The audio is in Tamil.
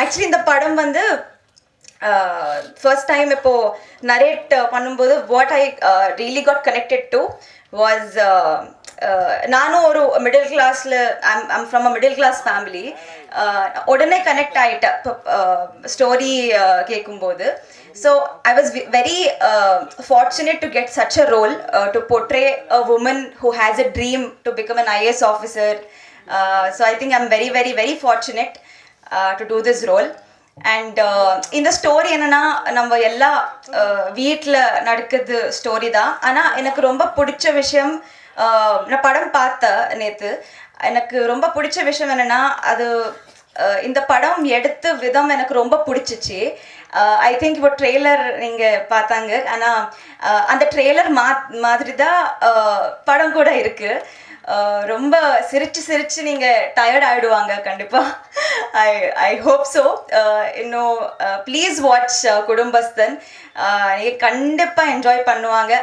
ஆக்சுவலி இந்த படம் வந்து uh, ஃபர்ஸ்ட் டைம் இப்போ நரேட் uh, பண்ணும்போது what I really got connected to was நானும் ஒரு மிடில் கிளாஸில் I'm I'm from a middle class family உடனே கனெக்ட் ஆகிட்டேன் இப்போ ஸ்டோரி கேட்கும்போது so I was very fortunate to get such a role to portray woman woman who has a dream to become an officer so I think think I'm very very very fortunate to do this role and இந்த ஸ்டோரி என்னன்னா நம்ம எல்லா uh, வீட்டில் நடக்குது ஸ்டோரி தான். ஆனால் எனக்கு ரொம்ப பிடிச்ச விஷயம் uh, நான் படம் பார்த்தேன் நேற்று எனக்கு ரொம்ப பிடிச்ச விஷயம் என்னென்னா அது uh, இந்த படம் எடுத்த விதம் எனக்கு ரொம்ப பிடிச்சிச்சு. ஐ திங்க் இப்போ ட்ரெய்லர் நீங்கள் பார்த்தாங்க. ஆனால் அந்த ட்ரெய்லர் மா மாதிரி தான் படம் கூட இருக்குது ரொம்ப சிரித்து சிரித்து நீங்கள் டயர்ட் ஆகிடுவாங்க கண்டிப்பாக ஐ ஐ ஹோப் ஸோ இன்னும் ப்ளீஸ் வாட்ச் குடும்பஸ்தன் கண்டிப்பாக கண்டிப்பா என்ஜாய் பண்ணுவாங்க.